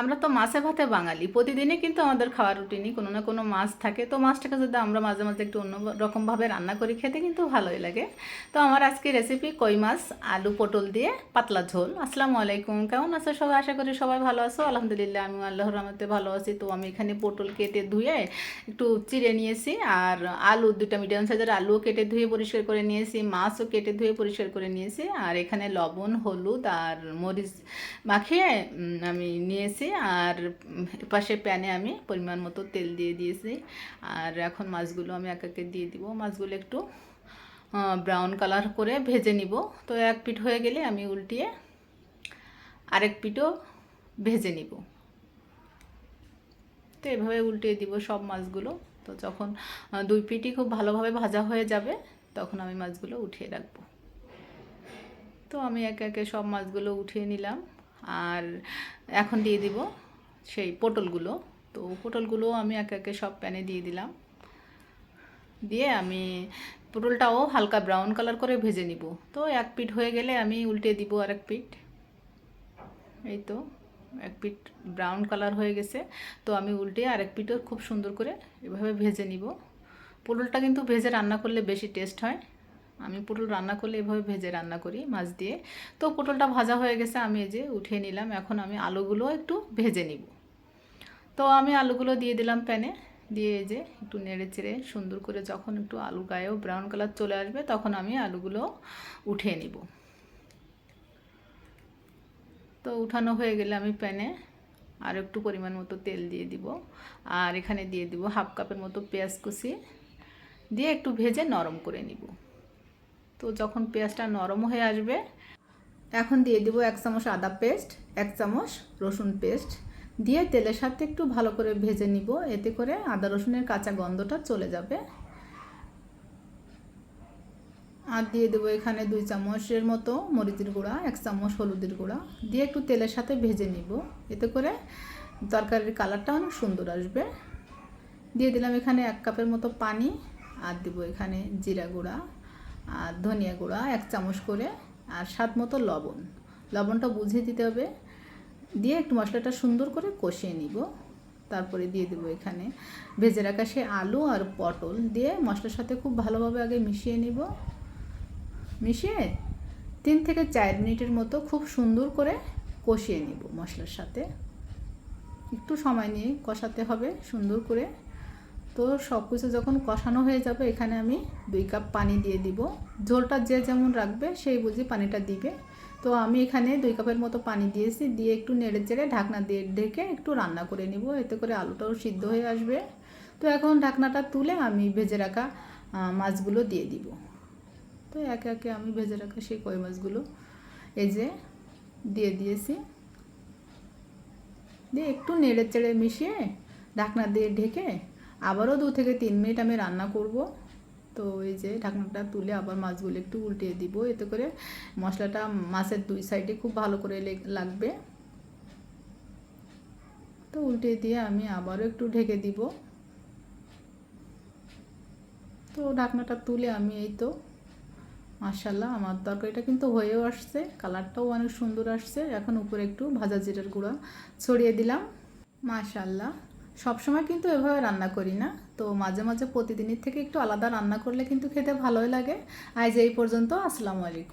আমরা তো মাছে ভাতে বাঙালি। প্রতিদিনই কিন্তু আমাদের খাওয়ার রুটিনই কোনো না কোনো মাছ থাকে। তো মাছটাকে যদি আমরা মাঝে মাঝে একটু অন্য রকমভাবে রান্না করি, খেতে কিন্তু ভালোই লাগে। তো আমার আজকে রেসিপি কই মাছ, আলু পটল দিয়ে পাতলা ঝোল। আসসালামু আলাইকুম। কেমন আছো সবাই? আশা করি সবাই ভালো আছো। আলহামদুলিল্লাহ আমি আল্লাহর রহমতে ভালো আছি। তো আমি এখানে পটল কেটে ধুয়ে একটু চিড়ে নিয়েছি আর আলু দুটা মিডিয়াম সাইজের আলুও কেটে ধুয়ে পরিষ্কার করে নিয়েছি, মাছও কেটে ধুয়ে পরিষ্কার করে নিয়েছি। আর এখানে লবণ, হলুদ আর মরিচ মাখিয়ে আমি নিয়েছি আর উম, পাশে প্যানে আমি পরিমাণ মতো তেল দিয়ে দিয়েছি। আর এখন মাছগুলো আমি এক একে দিয়ে দিব। মাছগুলো একটু ব্রাউন কালার করে ভেজে নিব। তো এক পিঠ হয়ে গেলে আমি উল্টিয়ে আরেক পিঠও ভেজে নিব। তো এভাবে উল্টিয়ে দিব সব মাছগুলো। তো যখন দুই পিঠই খুব ভালোভাবে ভাজা হয়ে যাবে তখন আমি মাছগুলো উঠিয়ে রাখব। তো আমি একে একে সব মাছগুলো উঠিয়ে নিলাম। আর এখন দিয়ে দিব সেই পটলগুলো। তো পটলগুলো আমি একে একে সব প্যানে দিয়ে দিলাম। দিয়ে আমি পটলটাও হালকা ব্রাউন কালার করে ভেজে নিব। তো এক পিঠ হয়ে গেলে আমি উল্টে দিব আর এক পিঠ। এই তো, এক পিঠ ব্রাউন কালার হয়ে গেছে। তো আমি উল্টে আর এক পিঠও খুব সুন্দর করে এভাবে ভেজে নিব। পটলটা কিন্তু ভেজে রান্না করলে বেশি টেস্ট হয়। আমি পটল রান্না করলে এভাবে ভেজে রান্না করি মাছ দিয়ে। তো পটলটা ভাজা হয়ে গেছে, আমি এই যে উঠিয়ে নিলাম। এখন আমি আলুগুলো একটু ভেজে নিব। তো আমি আলুগুলো দিয়ে দিলাম প্যানে। দিয়ে এই যে একটু নেড়ে চেড়ে সুন্দর করে যখন একটু আলু গায়েও ব্রাউন কালার চলে আসবে, তখন আমি আলুগুলো উঠিয়ে নিব। তো উঠানো হয়ে গেলে আমি প্যানে আর একটু পরিমাণ মতো তেল দিয়ে দিব। আর এখানে দিয়ে দিব হাফ কাপের মতো পেঁয়াজ কুচি। দিয়ে একটু ভেজে নরম করে নিব। তো যখন পেঁয়াজটা নরম হয়ে আসবে, এখন দিয়ে দেবো এক চামচ আদা পেস্ট, এক চামচ রসুন পেস্ট। দিয়ে তেলের সাথে একটু ভালো করে ভেজে নিব, এতে করে আদা রসুনের কাঁচা গন্ধটা চলে যাবে। আর দিয়ে দেবো এখানে দুই চামচের মতো মরিচের গুঁড়া, এক চামচ হলুদের গুঁড়া। দিয়ে একটু তেলের সাথে ভেজে নিব, এতে করে তরকারির কালারটা অনেক সুন্দর আসবে। দিয়ে দিলাম এখানে এক কাপের মতো পানি, আর দেবো এখানে জিরা গুঁড়া। আর ধনিয়া গুঁড়া এক চামচ করে আর স্বাদ মতো লবণ। লবণটা বুঝিয়ে দিতে হবে। দিয়ে একটু মশলাটা সুন্দর করে কষিয়ে নিব। তারপরে দিয়ে দেবো এখানে ভেজে রাখা সে আলু আর পটল দিয়ে মশলার সাথে খুব ভালোভাবে আগে মিশিয়ে নিব। মিশিয়ে তিন থেকে চার মিনিটের মতো খুব সুন্দর করে কষিয়ে নিব মশলার সাথে। একটু সময় নিয়ে কষাতে হবে সুন্দর করে। তো সব কিছু যখন কষানো হয়ে যাবে, এখানে আমি দুই কাপ পানি দিয়ে দিব। ঝোলটা যে যেমন রাখবে, সেই বুঝি পানিটা দিবে। তো আমি এখানে দুই কাপের মতো পানি দিয়েছি, দিয়ে একটু নেড়ে চেড়ে ঢাকনা দিয়ে ঢেকে একটু রান্না করে নিব। এতে করে আলুটাও সিদ্ধ হয়ে আসবে। তো এখন ঢাকনাটা তুলে আমি ভেজে রাখা মাছগুলো দিয়ে দিব। তো একে একে আমি ভেজে রাখা সেই কই মাছগুলো এই যে দিয়ে দিয়েছি। দিয়ে একটু নেড়ে চেড়ে মিশিয়ে ঢাকনা দিয়ে ঢেকে আবারও দু থেকে তিন মিনিট আমি রান্না করব। তো এই যে ঢাকনাটা তুলে আবার মাছগুলো একটু উল্টিয়ে দিব। এতে করে মশলাটা মাছের দুই সাইডে খুব ভালো করে লেগ- লাগবে। তো উল্টিয়ে দিয়ে আমি আবারও একটু ঢেকে দিব। তো ঢাকনাটা তুলে আমি এই তো মাশাল্লাহ আমার তরকারিটা কিন্তু হয়েও আসছে, কালারটাও অনেক সুন্দর আসছে। এখন উপরে একটু ভাজা জিরার গুঁড়া ছড়িয়ে দিলাম। মাশাল্লাহ সবসময় কিন্তু এভাবে রান্না করি না। তো মাঝে মাঝে প্রতিদিনের থেকে একটু আলাদা রান্না করলে কিন্তু খেতে ভালোই লাগে। আজ এই পর্যন্ত, আসসালামু আলাইকুম।